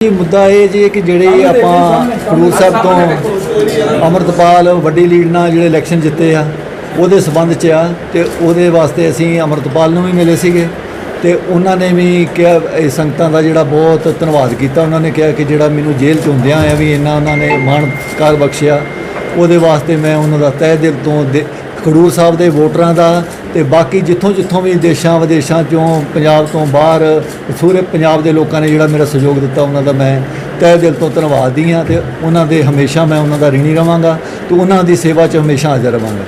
ਇਹ ਮੁੱਦਾ ਇਹ ਜੀ ਕਿ ਜਿਹੜੇ ਆਪਾਂ ਖਡੂਰ ਸਾਹਿਬ ਤੋਂ ਅਮਰਤਪਾਲ, ਵੱਡੀ ਲੀਡ ਨਾਲ ਜਿਹੜੇ ਇਲੈਕਸ਼ਨ ਜਿੱਤੇ ਆ, ਉਹਦੇ ਸਬੰਧ 'ਚ ਆ ਤੇ ਉਹਦੇ ਵਾਸਤੇ ਅਸੀਂ ਅਮਰਤਪਾਲ ਨੂੰ ਵੀ ਮਿਲੇ ਸੀਗੇ ਤੇ ਉਹਨਾਂ ਨੇ ਵੀ ਕਿਹਾ, ਇਹ ਸੰਗਤਾਂ ਦਾ ਜਿਹੜਾ ਬਹੁਤ ਧੰਨਵਾਦ ਕੀਤਾ। ਉਹਨਾਂ ਨੇ ਕਿਹਾ ਕਿ ਜਿਹੜਾ ਮੈਨੂੰ ਜੇਲ੍ਹ 'ਚ ਹੁੰਦਿਆਂ ਆ ਵੀ ਇੰਨਾ ਉਹਨਾਂ ਨੇ ਮਾਣ ਸਤਿਕਾਰ ਬਖਸ਼ਿਆ, ਉਹਦੇ ਵਾਸਤੇ ਮੈਂ ਉਹਨਾਂ ਦਾ ਤਹਿ ਦਿਲ ਤੋਂ ਦਿ- ਖਡੂਰ ਸਾਹਿਬ ਦੇ ਵੋਟਰਾਂ ਦਾ ਤੇ ਬਾਕੀ ਜਿੱਥੋਂ ਜਿੱਥੋਂ ਵੀ ਦੇਸ਼ਾਂ ਵਿਦੇਸ਼ਾਂ ਚੋਂ ਪੰਜਾਬ ਤੋਂ ਬਾਹਰ ਸੂਰੇ ਪੰਜਾਬ ਦੇ ਲੋਕਾਂ ਨੇ ਜਿਹੜਾ ਮੇਰਾ ਸਹਿਯੋਗ ਦਿੱਤਾ ਉਹਨਾਂ ਦਾ ਮੈਂ ਤਹਿ ਦਿਲ ਤੋਂ ਧੰਨਵਾਦੀ ਹਾਂ ਤੇ ਉਹਨਾਂ ਦੇ ਹਮੇਸ਼ਾ ਮੈਂ ਉਹਨਾਂ ਦਾ ਰਿਣੀ ਰਵਾਂਗਾ ਤੇ ਉਹਨਾਂ ਦੀ ਸੇਵਾ 'ਚ ਹਮੇਸ਼ਾ ਹਾਜ਼ਰ ਰਵਾਂਗਾ।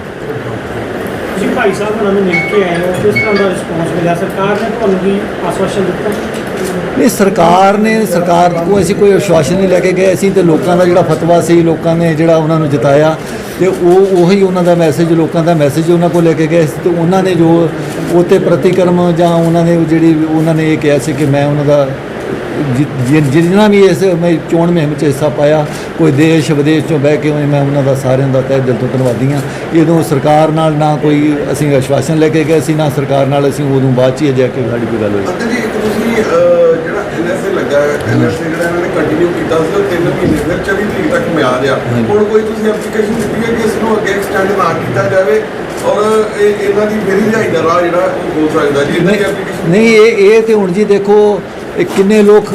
ਤੁਸੀਂ ਭਾਈ ਸਾਹਿਬ ਉਹਨਾਂ ਮਿਲ ਕੇ ਆਏ ਹੋ, ਕਿਸ ਤਰ੍ਹਾਂ ਦਾ ਰਿਸਪੌਂਸ ਮਿਲਿਆ? ਸਰਕਾਰ ਨੇ ਤੁਹਾਨੂੰ ਕੀ ਆਸ਼ਵਾਸਨ ਦਿੱਤਾ? ਨਹੀਂ, ਸਰਕਾਰ ਨੇ, ਸਰਕਾਰ ਕੋਲ ਅਸੀਂ ਕੋਈ ਅਸ਼ਵਾਸਨ ਨਹੀਂ ਲੈ ਕੇ ਗਏ। ਅਸੀਂ ਤੇ ਲੋਕਾਂ ਦਾ ਜਿਹੜਾ ਫਤਵਾ ਸੀ, ਲੋਕਾਂ ਨੇ ਜਿਹੜਾ ਉਹਨਾਂ ਨੂੰ ਜਿਤਾਇਆ ਤੇ ਉਹ ਉਹੀ ਉਹਨਾਂ ਦਾ ਮੈਸੇਜ ਲੋਕਾਂ ਦਾ ਮੈਸੇਜ ਉਹਨਾਂ ਕੋਲ ਲੈ ਕੇ ਗਏ। ਸੀ ਤੇ ਉਹਨਾਂ ਨੇ ਜੋ ਉਹ 'ਤੇ ਪ੍ਰਤੀਕਰਮ ਜਾਂ ਉਹਨਾਂ ਨੇ ਜਿਹੜੀ ਉਹਨਾਂ ਨੇ ਇਹ ਕਿਹਾ ਸੀ ਕਿ ਮੈਂ ਉਹਨਾਂ ਦਾ ਜਿ- ਜਿੰਨਾ ਵੀ ਇਸ ਮੈਂ ਚੋਣ ਮੁਹਿੰਮ 'ਚ ਹਿੱਸਾ ਪਾਇਆ, ਕੋਈ ਦੇਸ਼ ਵਿਦੇਸ਼ ਚੋਂ ਬਹਿ ਕੇ ਮੈਂ ਉਹਨਾਂ ਦਾ ਸਾਰਿਆਂ ਦਾ ਤਹਿ ਦਿਲ ਤੋਂ ਧੰਨਵਾਦੀ ਹਾਂ। ਇਹਦੋਂ ਸਰਕਾਰ ਨਾਲ ਨਾ ਕੋਈ ਅਸੀਂ ਅਸ਼ਵਾਸਨ ਲੈ ਕੇ ਗਏ ਸੀ, ਨਾ ਸਰਕਾਰ ਨਾਲ ਅਸੀਂ ਉਦੋਂ ਬਾਅਦ 'ਚ ਹੀ ਜਾ ਕੇ ਸਾਡੀ ਕੋਈ ਗੱਲ ਹੋਈ ਅੰਕਲ ਜੀ ਇੱਕ ਤੁਸੀਂ ਅਹ, ਜਿਹੜਾ ਐਨਐਸਏ ਲੱਗਾ ਐਨਐਸਏ ਜਿਹੜਾ ਇਹਨਾਂ ਨੇ ਕੰਟੀਨਿਊ ਕੀਤਾ ਸੀ ਉਹ 3 ਮਹੀਨੇ ਫਿਰ 24 ਤਰੀਕ ਤੱਕ ਮਿਆਦ ਆ ਹੁਣ ਕੋਈ ਤੁਸੀਂ ਐਪਲੀਕੇਸ਼ਨ ਦਿੱਤੀ ਹੈ ਕਿ ਇਸ ਨੂੰ ਅੱਗੇ ਐਕਸਟੈਂਡ ਨਾ ਕੀਤਾ ਜਾਵੇ ਔਰ ਇਹ ਇਹਨਾਂ ਦੀ ਫਿਰ ਰਿਹਾਈ ਦਾ ਰਾਹ ਜਿਹੜਾ ਉਹ ਹੋ ਸਕਦਾ ਜੀ ਇਹਨਾਂ ਦੀ ਐਪਲੀਕੇਸ਼ਨ ਨਹੀਂ ਇਹ ਇਹ ਤੇ ਹੁਣ ਜੀ ਦੇਖੋ ਕਿੰਨੇ ਲੋਕ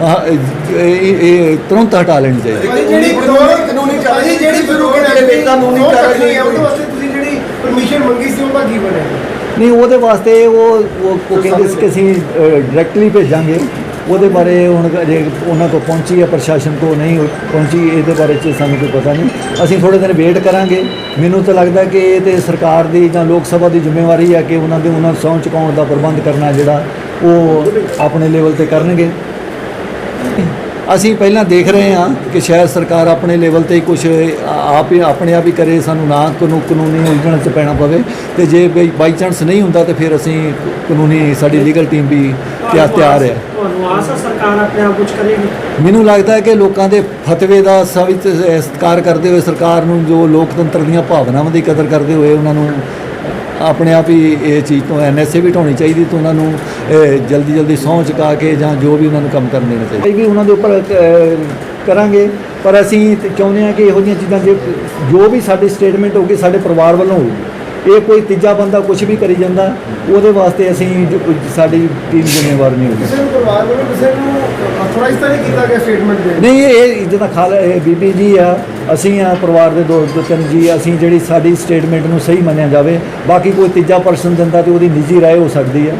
ਇਹ ਇਹ- ਇਹ ਤੁਰੰਤ ਹਟਾ ਲੈਣੀ ਚਾਹੀਦੀ। ਜਿਹੜੀ ਕਾਨੂੰਨੀ ਕਾਨੂੰਨੀ ਕਾਰਵਾਈ ਜਿਹੜੀ ਸ਼ੁਰੂ ਕੀਤੀ ਕਾਨੂੰਨੀ ਕਾਰਵਾਈ ਉਹਦੇ ਵਾਸਤੇ ਤੁਸੀਂ ਜਿਹੜੀ ਪਰਮਿਸ਼ਨ ਮੰਗੀ ਸੀ ਉਹਦਾ ਕੀ ਬਣਿਆ ਨਹੀਂ ਉਹਦੇ ਵਾਸਤੇ ਉਹ ਉਹ ਉਹ ਕਹਿੰਦੇ ਸੀ ਕਿ ਅਸੀਂ ਡਾਇਰੈਕਟਲੀ ਭੇਜਾਂਗੇ। ਉਹਦੇ ਬਾਰੇ ਹੁਣ ਅਜੇ ਉਹਨਾਂ ਤੋਂ ਪਹੁੰਚੀ ਹੈ ਪ੍ਰਸ਼ਾਸਨ ਤੋਂ ਨਹੀਂ ਪਹੁੰਚੀ ਇਹਦੇ ਬਾਰੇ ਚ ਸਾਨੂੰ ਕੋਈ ਪਤਾ ਨਹੀਂ। ਅਸੀਂ ਥੋੜੇ ਦਿਨ ਵੇਟ ਕਰਾਂਗੇ। ਮੈਨੂੰ ਤਾਂ ਲੱਗਦਾ ਕਿ ਇਹ ਤੇ ਸਰਕਾਰ ਦੀ ਜਾਂ ਲੋਕ ਸਭਾ ਦੀ ਜ਼ਿੰਮੇਵਾਰੀ ਹੈ ਕਿ ਉਹਨਾਂ ਦੇ ਉਹਨਾਂ ਸਹੁੰ ਚੁਕਾਉਣ ਦਾ ਪ੍ਰਬੰਧ ਕਰਨਾ ਜਿਹੜਾ ਉਹ ਆਪਣੇ ਲੈਵਲ ਤੇ ਕਰਨਗੇ। ਅਸੀਂ ਪਹਿਲਾਂ ਦੇਖ ਰਹੇ ਹਾਂ ਕਿ ਸ਼ਾਇਦ ਸਰਕਾਰ ਆਪਣੇ ਲੈਵਲ ਤੇ ਕੁਝ ਆਪ ਹੀ ਆਪਣੇ ਆਪ ਹੀ ਕਰੇ ਸਾਨੂੰ ਨਾ ਕਾਨੂੰ ਕਾਨੂੰਨੀ ਉਲਝਣ 'ਚ ਪੈਣਾ ਪਵੇ ਤੇ ਜੇ ਬਾਈ ਚਾਂਸ ਨਹੀਂ ਹੁੰਦਾ ਤਾਂ ਫਿਰ ਅਸੀਂ ਕਾਨੂੰਨੀ ਸਾਡੀ ਲੀਗਲ ਟੀਮ ਵੀ ਤਿਆਰ ਤਿਆਰ ਹੈ। ਤੁਹਾਨੂੰ ਆਸ ਹੈ ਸਰਕਾਰ ਆਪਣੇ ਆਪ ਕੁਝ ਕਰੇਗੀ? ਮੈਨੂੰ ਲੱਗਦਾ ਹੈ ਕਿ ਲੋਕਾਂ ਦੇ ਫਤਵੇ ਦਾ ਸਵਿਤ ਸਤਿਕਾਰ ਕਰਦੇ ਹੋਏ ਸਰਕਾਰ ਨੂੰ ਜੋ ਲੋਕਤੰਤਰ ਦੀਆਂ ਭਾਵਨਾਵਾਂ ਦੀ ਕਦਰ ਕਰਦੇ ਹੋਏ ਉਹਨਾਂ ਨੂੰ ਆਪਣੇ ਆਪ ਹੀ ਇਹ ਚੀਜ਼ ਤੋਂ ਐਨਐਸਏ ਵੀ ਢਾਉਣੀ ਚਾਹੀਦੀ ਤੇ ਉਹਨਾਂ ਨੂੰ ਜਲਦੀ ਜਲਦੀ ਸਹੁੰ ਚੁਕਾ ਕੇ ਜਾਂ ਜੋ ਵੀ ਉਹਨਾਂ ਨੂੰ ਕੰਮ ਕਰਨ ਦੇਣਾ ਚਾਹੀਦਾ। ਇਹ ਵੀ ਉਹਨਾਂ ਦੇ ਉੱਪਰ ਕਰਾਂਗੇ ਪਰ ਅਸੀਂ ਚਾਹੁੰਦੇ ਹਾਂ ਕਿ ਇਹੋ ਜਿਹੀਆਂ ਚੀਜ਼ਾਂ ਜੇ ਜੋ ਵੀ ਸਾਡੀ ਸਟੇਟਮੈਂਟ ਹੋਊਗੀ ਸਾਡੇ ਪਰਿਵਾਰ ਵੱਲੋਂ ਹੋਊਗੀ ਇਹ ਕੋਈ ਤੀਜਾ ਬੰਦਾ ਕੁਝ ਵੀ ਕਰੀ ਜਾਂਦਾ ਉਹਦੇ ਵਾਸਤੇ ਅਸੀਂ ਸਾਡੀ ਟੀਮ ਜ਼ਿੰਮੇਵਾਰ ਨਹੀਂ ਹੋਊਗੀ। ਕਿਸੇ ਨੂੰ ਪਰਿਵਾਰ ਵੱਲੋਂ ਕਿਸੇ ਨੂੰ ਅਥੋਰਾਈਜ਼ ਤਾਂ ਨਹੀਂ ਕੀਤਾ ਗਿਆ ਸਟੇਟਮੈਂਟ ਦੇ ਨਹੀਂ, ਇਹ ਜਿਹਦਾ ਖਾਲ ਇਹ ਬੀਬੀ ਜੀ ਆ, ਅਸੀਂ ਆ ਪਰਿਵਾਰ ਦੇ ਦੋ ਦੋ ਤਿੰਨ ਜੀ ਅਸੀਂ ਜਿਹੜੀ ਸਾਡੀ ਸਟੇਟਮੈਂਟ ਨੂੰ ਸਹੀ ਮੰਨਿਆ ਜਾਵੇ, ਬਾਕੀ ਕੋਈ ਤੀਜਾ ਪਰਸਨ ਦਿੰਦਾ ਤੇ ਉਹਦੀ ਨਿੱਜੀ ਰਾਏ ਹੋ ਸਕਦੀ ਆ।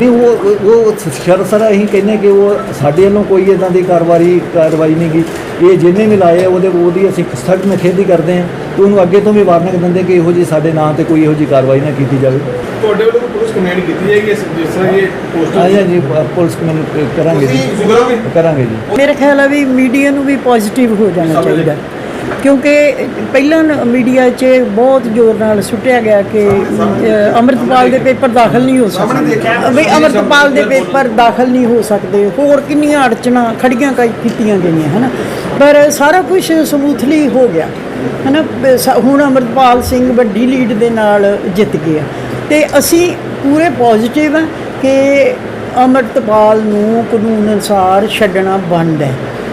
ਨਹੀਂ, ਉਹ, ਉਹ- ਉਹ ਸ਼ਰ ਅਸੀਂ ਕਹਿੰਦੇ ਕਿ ਉਹ ਸਾਡੇ ਵੱਲੋਂ ਕੋਈ ਇਦਾਂ ਦੀ ਕਾਰਵਾਈ ਕਾਰਵਾਈ ਨਹੀਂ ਗੀ ਇਹ ਜਿਹਨੇ ਵੀ ਲਾਏ ਉਹਦੇ ਉਹਦੀ ਅਸੀਂ ਸਖਤ ਨਖੇਦੀ ਕਰਦੇ ਹਾਂ ਤੇ ਉਹਨੂੰ ਅੱਗੇ ਤੋਂ ਵੀ ਵਾਰਨਿੰਗ ਦਿੰਦੇ ਕਿ ਇਹੋ ਜੀ ਸਾਡੇ ਨਾਂ ਤੇ ਕੋਈ ਇਹੋ ਜੀ ਕਾਰਵਾਈ ਨਾ ਕੀਤੀ ਜਾਵੇ। ਤੁਹਾਡੇ ਵੱਲੋਂ ਪੁਲਿਸ ਕੰਪਲੇਂਟ ਕੀਤੀ ਜਾਏਗੀ? ਇਸ ਜਿਸ ਤਰ੍ਹਾਂ ਇਹ ਪੋਸਟਰ ਆ ਜੀ ਪੁਲਿਸ ਕਮਿਸ਼ਨ ਕਰਾਂਗੇ ਜੀ। ਕਰਾਂਗੇ ਜੀ। ਮੇਰੇ ਖਿਆਲ ਆ ਵੀ ਮੀਡੀਆ ਨੂੰ ਵੀ ਪੋਜ਼ਿਟਿਵ ਹੋ ਜਾਣਾ ਚਾਹੀਦਾ। ਕਿਉਂਕਿ ਪਹਿਲਾਂ ਮੀਡੀਆ 'ਚ ਬਹੁਤ ਜ਼ੋਰ ਨਾਲ ਸੁੱਟਿਆ ਗਿਆ ਕਿ ਅੰਮ੍ਰਿਤਪਾਲ ਦੇ ਪੇਪਰ ਦਾਖਲ ਨਹੀਂ ਹੋ ਸਕਦੇ। ਵੀ ਅੰਮ੍ਰਿਤਪਾਲ ਦੇ ਪੇਪਰ ਦਾਖਲ ਨਹੀਂ ਹੋ ਸਕਦੇ। ਹੋਰ ਕਿੰਨੀਆਂ ਅੜਚਣਾ ਖੜੀਆਂ ਕੀਤੀਆਂ ਗਈਆਂ ਹਨਾ? ਪਰ ਸਾਰਾ ਕੁਝ ਸਮੂਥਲੀ ਹੋ ਗਿਆ ਹਨਾ? ਹੁਣ ਅੰਮ੍ਰਿਤਪਾਲ ਸਿੰਘ ਵੱਡੀ ਲੀਡ ਦੇ ਨਾਲ ਜਿੱਤ ਗਿਆ ਤੇ ਅਸੀਂ ਪੂਰੇ ਪੋਜ਼ਿਟਿਵ ਹਾਂ ਕਿ ਅੰਮ੍ਰਿਤਪਾਲ ਨੂੰ ਕਾਨੂੰਨ ਅਨੁਸਾਰ ਛੱਡਣਾ ਬੰਦ ਹੈ।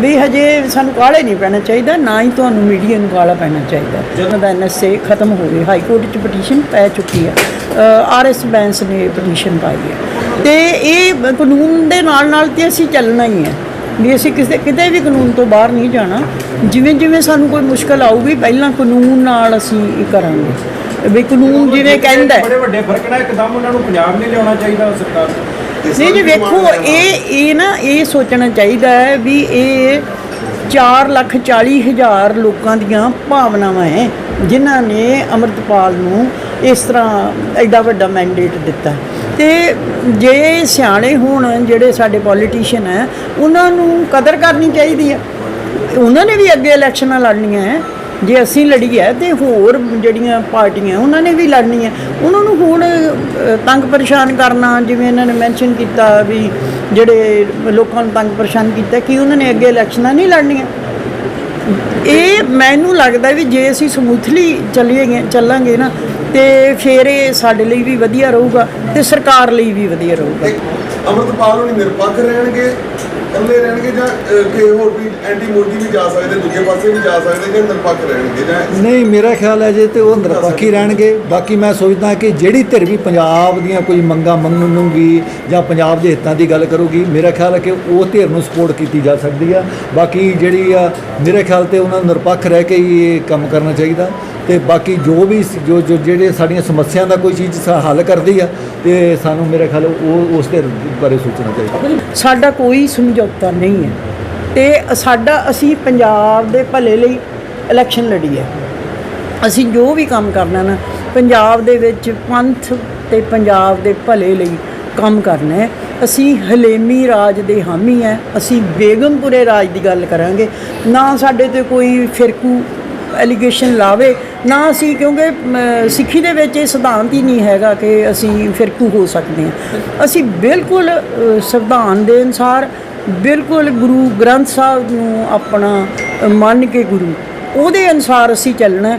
ਵੀ ਹਜੇ ਸਾਨੂੰ ਕਾਹਲੇ ਨਹੀਂ ਪੈਣਾ ਚਾਹੀਦਾ, ਨਾ ਹੀ ਤੁਹਾਨੂੰ ਮੀਡੀਆ ਨੂੰ ਕਾਹਲਾ ਪੈਣਾ ਚਾਹੀਦਾ। ਜਦੋਂ ਦਾ ਐਨਐਸਏ ਖਤਮ ਹੋ ਗਿਆ ਹਾਈ ਕੋਰਟ 'ਚ ਪਟੀਸ਼ਨ ਪੈ ਚੁੱਕੀ ਹੈ ਆਰਐਸ ਬੈਂਸ ਨੇ ਪਟੀਸ਼ਨ ਪਾਈ ਹੈ ਤੇ ਇਹ ਕਾਨੂੰਨ ਦੇ ਨਾਲ ਨਾਲ ਤੇ ਅਸੀਂ ਚੱਲਣਾ ਹੀ ਹੈ ਵੀ ਅਸੀਂ ਕਿਸੇ, ਕਿਤੇ ਵੀ ਕਾਨੂੰਨ ਤੋਂ ਬਾਹਰ ਨਹੀਂ ਜਾਣਾ। ਜਿਵੇਂ ਜਿਵੇਂ ਸਾਨੂੰ ਕੋਈ ਮੁਸ਼ਕਲ ਆਊਗੀ, ਪਹਿਲਾਂ ਕਾਨੂੰਨ ਨਾਲ ਅਸੀਂ ਇਹ ਕਰਾਂਗੇ। ਵੀ ਕਾਨੂੰਨ ਜਿਵੇਂ ਕਹਿੰਦਾ ਬੜੇ ਵੱਡੇ ਫ਼ਰਕ ਨਾਲ ਇੱਕਦਮ ਉਹਨਾਂ ਨੂੰ ਪੰਜਾਬ ਨਹੀਂ ਲਿਆਉਣਾ ਚਾਹੀਦਾ ਸਰਕਾਰ ਨਹੀਂ ਜੀ ਵੇਖੋ ਇਹ ਇਹ ਨਾ ਇਹ ਸੋਚਣਾ ਚਾਹੀਦਾ ਹੈ ਵੀ ਇਹ 4 ਲੱਖ 40 ਹਜ਼ਾਰ ਲੋਕਾਂ ਦੀਆਂ ਭਾਵਨਾਵਾਂ ਹੈ ਜਿਨ੍ਹਾਂ ਨੇ ਅਮਰਤਪਾਲ ਨੂੰ ਇਸ ਤਰ੍ਹਾਂ ਐਡਾ ਵੱਡਾ ਮੈਂਡੇਟ ਦਿੱਤਾ ਤੇ ਜੇ ਸਿਆਣੇ ਹੋਣ ਜਿਹੜੇ ਸਾਡੇ ਪੋਲੀਟੀਸ਼ੀਅਨ ਹੈ ਉਹਨਾਂ ਨੂੰ ਕਦਰ ਕਰਨੀ ਚਾਹੀਦੀ ਹੈ। ਉਹਨਾਂ ਨੇ ਵੀ ਅੱਗੇ ਇਲੈਕਸ਼ਨਾਂ ਲੜਨੀਆਂ ਹੈ। ਜੇ ਅਸੀਂ ਲੜੀ ਹੈ ਤੇ ਹੋਰ ਜਿਹੜੀਆਂ ਪਾਰਟੀਆਂ ਉਹਨਾਂ ਨੇ ਵੀ ਲੜਨੀ ਹੈ ਉਹਨਾਂ ਨੂੰ ਹੁਣ ਤੰਗ ਪਰੇਸ਼ਾਨ ਕਰਨਾ, ਜਿਵੇਂ ਇਹਨਾਂ ਨੇ ਮੈਂਸ਼ਨ ਕੀਤਾ ਵੀ ਜਿਹੜੇ ਲੋਕਾਂ ਨੂੰ ਤੰਗ ਪਰੇਸ਼ਾਨ ਕੀਤਾ, ਕਿ ਉਹਨਾਂ ਨੇ ਅੱਗੇ ਇਲੈਕਸ਼ਨਾਂ ਨਹੀਂ ਲੜਨੀਆਂ। ਇਹ ਮੈਨੂੰ ਲੱਗਦਾ ਵੀ ਜੇ ਅਸੀਂ ਸਮੂਥਲੀ ਚੱਲੀਏ, ਚੱਲਾਂਗੇ ਨਾ, ਤੇ ਫਿਰ ਇਹ ਸਾਡੇ ਲਈ ਵੀ ਵਧੀਆ ਰਹੂਗਾ ਤੇ ਸਰਕਾਰ ਲਈ ਵੀ ਵਧੀਆ ਰਹੂਗਾ। ਅਮਰਤਪਾਲ ਹੋਣੀ ਨਿਰਪੱਖ ਰਹਿਣਗੇ ਇਕੱਲੇ ਰਹਿਣਗੇ ਜਾਂ ਅਹ, ਹੋਰ ਵੀ ਐਂਟੀ ਮੋਦੀ ਵੀ ਜਾ ਸਕਦੇ ਦੂਜੇ ਪਾਸੇ ਵੀ ਜਾ ਸਕਦੇ ਜਾਂ ਨਿਰਪੱਖ ਰਹਿਣਗੇ ਜਾਂ ਨਹੀਂ ਮੇਰਾ ਖਿਆਲ ਹੈ ਜੇ ਤੇ ਉਹ ਨਿਰਪੱਖੀ ਰਹਿਣਗੇ। ਬਾਕੀ ਮੈਂ ਸੋਚਦਾ ਕਿ ਜਿਹੜੀ ਧਿਰ ਵੀ ਪੰਜਾਬ ਦੀਆਂ ਕੋਈ ਮੰਗਾਂ ਮੰਗਣੂਗੀ ਜਾਂ ਪੰਜਾਬ ਦੇ ਹਿੱਤਾਂ ਦੀ ਗੱਲ ਕਰੂਗੀ ਮੇਰਾ ਖਿਆਲ ਹੈ ਕਿ ਉਹ ਧਿਰ ਨੂੰ ਸਪੋਰਟ ਕੀਤੀ ਜਾ ਸਕਦੀ ਆ। ਬਾਕੀ ਜਿਹੜੀ ਆ ਮੇਰੇ ਖਿਆਲ ਤੇ ਉਹਨਾਂ ਨੂੰ ਨਿਰਪੱਖ ਰਹਿ ਕੇ ਹੀ ਇਹ ਕੰਮ ਕਰਨਾ ਚਾਹੀਦਾ। ਤੇ ਬਾਕੀ ਜੋ ਵੀ ਜੋ ਜੋ ਜਿਹੜੇ ਸਾਡੀਆਂ ਸਮੱਸਿਆ ਦਾ ਕੋਈ ਚੀਜ਼ ਸਾ- ਹੱਲ ਕਰਦੀ ਆ, ਤੇ ਸਾਨੂੰ ਮੇਰੇ ਖਿਆਲ ਉਹ ਉਸ ਦੇ ਬਾਰੇ ਸੋਚਣਾ ਚਾਹੀਦਾ। ਸਾਡਾ ਕੋਈ ਸਮਝੌਤਾ ਨਹੀਂ ਹੈ। ਤੇ ਸਾਡਾ ਅਸੀਂ ਪੰਜਾਬ ਦੇ ਭਲੇ ਲਈ ਇਲੈਕਸ਼ਨ ਲੜੀ ਹੈ। ਅਸੀਂ ਜੋ ਵੀ ਕੰਮ ਕਰਨਾ ਨਾ, ਪੰਜਾਬ ਦੇ ਵਿੱਚ ਪੰਥ ਤੇ ਪੰਜਾਬ ਦੇ ਭਲੇ ਲਈ ਕੰਮ ਕਰਨਾ ਹੈ। ਅਸੀਂ ਹਲੇਮੀ ਰਾਜ ਦੇ ਹਾਮੀ ਹੈ। ਅਸੀਂ ਬੇਗਮਪੁਰੇ ਰਾਜ ਦੀ ਗੱਲ ਕਰਾਂਗੇ। ਨਾ ਸਾਡੇ ਤੇ ਕੋਈ ਫਿਰਕੂ ਐਲੀਗੇਸ਼ਨ ਲਾਵੇ, ਨਾ ਅਸੀਂ ਕਿਉਂਕਿ ਸਿੱਖੀ ਦੇ ਵਿੱਚ ਇਹ ਸਿਧਾਂਤ ਹੀ ਨਹੀਂ ਹੈਗਾ ਕਿ ਅਸੀਂ ਫਿਰਕੂ ਹੋ ਸਕਦੇ ਹਾਂ। ਅਸੀਂ ਬਿਲਕੁਲ ਸੰਵਿਧਾਨ ਦੇ ਅਨੁਸਾਰ ਬਿਲਕੁਲ ਗੁਰੂ ਗ੍ਰੰਥ ਸਾਹਿਬ ਨੂੰ ਆਪਣਾ ਮੰਨ ਕੇ ਗੁਰੂ, ਉਹਦੇ ਅਨੁਸਾਰ ਅਸੀਂ ਚੱਲਣਾ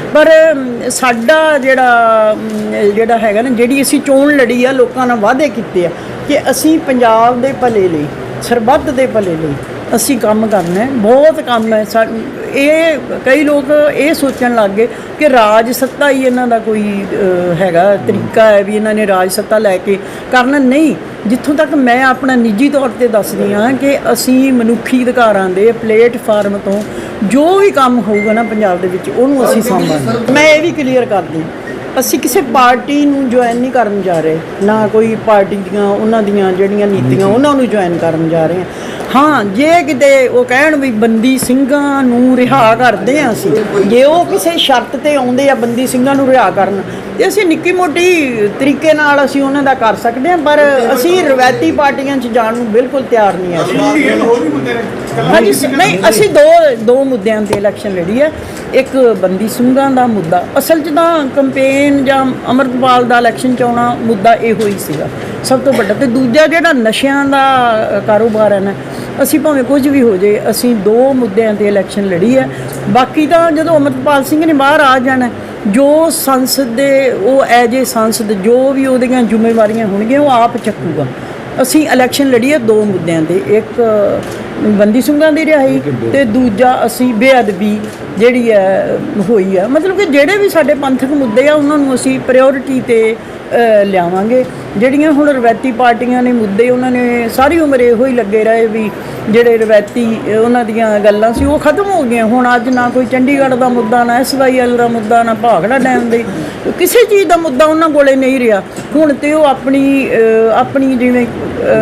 ਪਰ ਸਾਡਾ ਜਿਹੜਾ ਜਿਹੜਾ ਹੈਗਾ ਨਾ, ਜਿਹੜੀ ਅਸੀਂ ਚੋਣ ਲੜੀ ਆ, ਲੋਕਾਂ ਨਾਲ ਵਾਅਦੇ ਕੀਤੇ ਆ ਕਿ ਅਸੀਂ ਪੰਜਾਬ ਦੇ ਭਲੇ ਲਈ, ਸਰਬੱਤ ਦੇ ਭਲੇ ਲਈ ਅਸੀਂ ਕੰਮ ਕਰਨਾ ਹੈ ਬਹੁਤ ਕੰਮ ਹੈ ਇਹ ਕਈ ਲੋਕ ਇਹ ਸੋਚਣ ਲੱਗ ਗਏ ਕਿ ਰਾਜ ਸੱਤਾ ਹੀ ਇਹਨਾਂ ਦਾ ਕੋਈ ਹੈਗਾ ਤਰੀਕਾ ਹੈ ਵੀ ਇਹਨਾਂ ਨੇ ਰਾਜ ਸੱਤਾ ਲੈ ਕੇ ਕਰਨਾ। ਨਹੀਂ ਜਿੱਥੋਂ ਤੱਕ ਮੈਂ ਆਪਣਾ ਨਿੱਜੀ ਤੌਰ ਤੇ ਦੱਸਦੀ ਹਾਂ ਕਿ ਅਸੀਂ ਮਨੁੱਖੀ ਅਧਿਕਾਰਾਂ ਦੇ ਪਲੇਟਫਾਰਮ ਤੋਂ ਜੋ ਵੀ ਕੰਮ ਹੋਊਗਾ ਨਾ ਪੰਜਾਬ ਦੇ ਵਿੱਚ ਉਹਨੂੰ ਅਸੀਂ ਸਾਂਭਾਂਗੇ। ਮੈਂ ਇਹ ਵੀ ਕਲੀਅਰ ਕਰਦੀ ਅਸੀਂ ਕਿਸੇ ਪਾਰਟੀ ਨੂੰ ਜੁਆਇਨ ਨਹੀਂ ਕਰਨ ਜਾ ਰਹੇ ਨਾ ਕੋਈ ਪਾਰਟੀ ਦੀਆਂ ਉਹਨਾਂ ਦੀਆਂ ਜਿਹੜੀਆਂ ਨੀਤੀਆਂ ਉਹਨਾਂ ਨੂੰ ਜੁਆਇਨ ਕਰਨ ਜਾ ਰਹੇ ਹਾਂ। ਹਾਂ ਜੇ ਕਿਤੇ ਉਹ ਕਹਿਣ ਵੀ ਬੰਦੀ ਸਿੰਘਾਂ ਨੂੰ ਰਿਹਾ ਕਰਦੇ ਆ ਅਸੀਂ ਜੇ ਉਹ ਕਿਸੇ ਸ਼ਰਤ ਤੇ ਆਉਂਦੇ ਆ ਬੰਦੀ ਸਿੰਘਾਂ ਨੂੰ ਰਿਹਾ ਕਰਨ ਤੇ ਅਸੀਂ ਨਿੱਕੀ ਮੋਟੀ ਤਰੀਕੇ ਨਾਲ ਅਸੀਂ ਉਹਨਾਂ ਦਾ ਕਰ ਸਕਦੇ ਹਾਂ ਪਰ ਅਸੀਂ ਰਵਾਇਤੀ ਪਾਰਟੀਆਂ 'ਚ ਜਾਣ ਨੂੰ ਬਿਲਕੁਲ ਤਿਆਰ ਨਹੀਂ ਹਾਂ। ਹਾਂਜੀ ਨਹੀਂ ਅਸੀਂ ਦੋ ਦੋ ਮੁੱਦਿਆਂ ਤੇ ਇਲੈਕਸ਼ਨ ਲੜੀ ਹੈ। ਇੱਕ ਬੰਦੀ ਸਿੰਘਾਂ ਦਾ ਮੁੱਦਾ ਅਸਲ 'ਚ ਤਾਂ ਕੰਪੇਨ ਜਾਂ ਅਮਰਤਪਾਲ ਦਾ ਇਲੈਕਸ਼ਨ ਚ ਆਉਣਾ ਮੁੱਦਾ ਇਹੋ ਹੀ ਸੀਗਾ। ਸਭ ਤੋਂ ਵੱਡਾ ਤੇ ਦੂਜਾ ਜਿਹੜਾ ਨਸ਼ਿਆਂ ਦਾ ਕਾਰੋਬਾਰ ਹੈ ਨਾ ਅਸੀਂ ਭਾਵੇਂ ਕੁਝ ਵੀ ਹੋ ਜੇ ਅਸੀਂ ਦੋ ਮੁੱਦਿਆਂ ਤੇ ਇਲੈਕਸ਼ਨ ਲੜੀ ਹੈ। ਬਾਕੀ ਤਾਂ ਜਦੋਂ ਅਮਰਤਪਾਲ ਸਿੰਘ ਨੇ ਬਾਹਰ ਆ ਜਾਣਾ, ਜੋ ਸੰਸਦ ਦੇ, ਉਹ ਐਜ ਏ ਸੰਸਦ ਜੋ ਵੀ ਉਹਦੀਆਂ ਜ਼ਿੰਮੇਵਾਰੀਆਂ ਹੋਣਗੀਆਂ, ਉਹ ਆਪ ਚੱਕੂਗਾ। ਅਸੀਂ ਇਲੈਕਸ਼ਨ ਲੜੀ ਹੈ ਦੋ ਮੁੱਦਿਆਂ ਤੇ, ਇੱਕ ਬੰਦੀ ਸਿੰਘਾਂ ਦੀ ਰਿਹਾਈ ਤੇ ਦੂਜਾ ਅਸੀਂ ਬੇਅਦਬੀ ਜਿਹੜੀ ਹੈ, ਹੋਈ ਹੈ। ਮਤਲਬ ਕਿ ਜਿਹੜੇ ਵੀ ਸਾਡੇ ਪੰਥਕ ਮੁੱਦੇ ਆ, ਉਹਨਾਂ ਨੂੰ ਅਸੀਂ ਪ੍ਰਾਇੋਰਟੀ ਤੇ ਲਿਆਵਾਂਗੇ। ਜਿਹੜੀਆਂ ਹੁਣ ਰਵਾਇਤੀ ਪਾਰਟੀਆਂ ਨੇ ਮੁੱਦੇ, ਉਹਨਾਂ ਨੇ ਸਾਰੀ ਉਮਰ ਇਹੋ ਹੀ ਲੱਗੇ ਰਹੇ ਵੀ ਜਿਹੜੇ ਰਵਾਇਤੀ ਉਹਨਾਂ ਦੀਆਂ ਗੱਲਾਂ ਸੀ, ਉਹ ਖਤਮ ਹੋ ਗਈਆਂ। ਹੁਣ ਅੱਜ ਨਾ ਕੋਈ ਚੰਡੀਗੜ੍ਹ ਦਾ ਮੁੱਦਾ, ਨਾ ਐਸਵਾਈਐਲ ਦਾ ਮੁੱਦਾ, ਨਾ ਭਾਗੜਾ ਡੈਮ ਦੇ। ਕਿਸੇ ਚੀਜ਼ ਦਾ ਮੁੱਦਾ ਉਹਨਾਂ ਕੋਲੇ ਨਹੀਂ ਰਿਹਾ। ਹੁਣ ਤੇ ਉਹ ਆਪਣੀ ਆਪਣੀ ਜਿਵੇਂ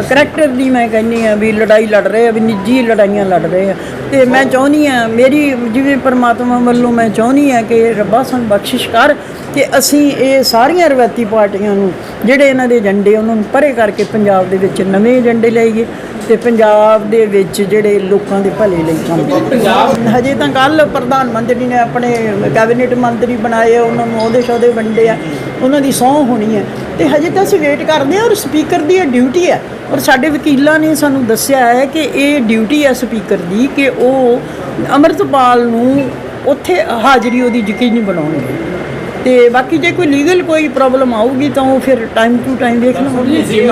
ਕਰੈਕਟਰ ਦੀ ਮੈਂ ਕਹਿੰਦੀ ਆ ਵੀ ਲੜਾਈ ਲੜ ਰਹੇ ਆ, ਵੀ ਨਿੱਜੀ ਲੜਾਈਆਂ ਲੜ ਰਹੇ ਆ। ਤੇ ਮੈਂ ਚਾਹੁੰਦੀ ਆ ਮੇਰੀ ਜਿਵੇਂ ਪਰਮਾਤਮਾ ਵੱਲੋਂ ਮੈਂ ਚਾਹੁੰਦੀ ਆ ਕਿ ਰੱਬਾ ਸਾਨੂੰ ਬਖਸ਼ਿਸ਼ ਕਰ ਕਿ ਅਸੀਂ ਇਹ ਸਾਰੀਆਂ ਰਵਾਇਤੀ ਪਾਰਟੀਆਂ ਨੂੰ ਜਿਹੜੇ ਇਹਨਾਂ ਦੇ ਏਜੰਡੇ ਉਹਨਾਂ ਨੂੰ ਪਰੇ ਕਰਕੇ ਪੰਜਾਬ ਦੇ ਵਿੱਚ ਨਵੇਂ ਏਜੰਡੇ ਲਿਆਈਏ ਤੇ ਪੰਜਾਬ ਦੇ ਵਿੱਚ ਜਿਹੜੇ ਲੋਕਾਂ ਦੇ ਭਲੇ ਲਈ ਕੰਮ ਕਰੀਏ ਹਜੇ ਤਾਂ ਕੱਲ ਪ੍ਰਧਾਨ ਮੰਤਰੀ ਨੇ ਆਪਣੇ ਕੈਬਨਿਟ ਮੰਤਰੀ ਬਣਾਏ ਉਹਨਾਂ ਨੂੰ ਉਹਦੇ ਸ਼ੋਦੇ ਵੰਡੇ ਆ ਉਹਨਾਂ ਦੀ ਸਹੁੰ ਹੋਣੀ ਹੈ ਤੇ ਹਜੇ ਤਾਂ ਅਸੀਂ ਵੇਟ ਕਰਦੇ ਹਾਂ ਔਰ ਸਪੀਕਰ ਦੀ ਇਹ ਡਿਊਟੀ ਹੈ ਔਰ ਸਾਡੇ ਵਕੀਲਾਂ ਨੇ ਸਾਨੂੰ ਦੱਸਿਆ ਹੈ ਕਿ ਇਹ ਡਿਊਟੀ ਹੈ ਸਪੀਕਰ ਦੀ ਕਿ ਉਹ ਅੰਮ੍ਰਿਤਪਾਲ ਨੂੰ ਉੱਥੇ ਹਾਜ਼ਰੀ ਉਹਦੀ ਯਕੀਨੀ ਬਣਾਉਣਗੇ ਤੇ ਬਾਕੀ ਜੇ ਕੋਈ ਲੀਗਲ ਕੋਈ ਪ੍ਰੋਬਲਮ ਆਊਗੀ ਤਾਂ ਉਹ ਫਿਰ ਟਾਈਮ ਟੂ ਟਾਈਮ ਵੇਖ ਲਵਾਂਗੇ।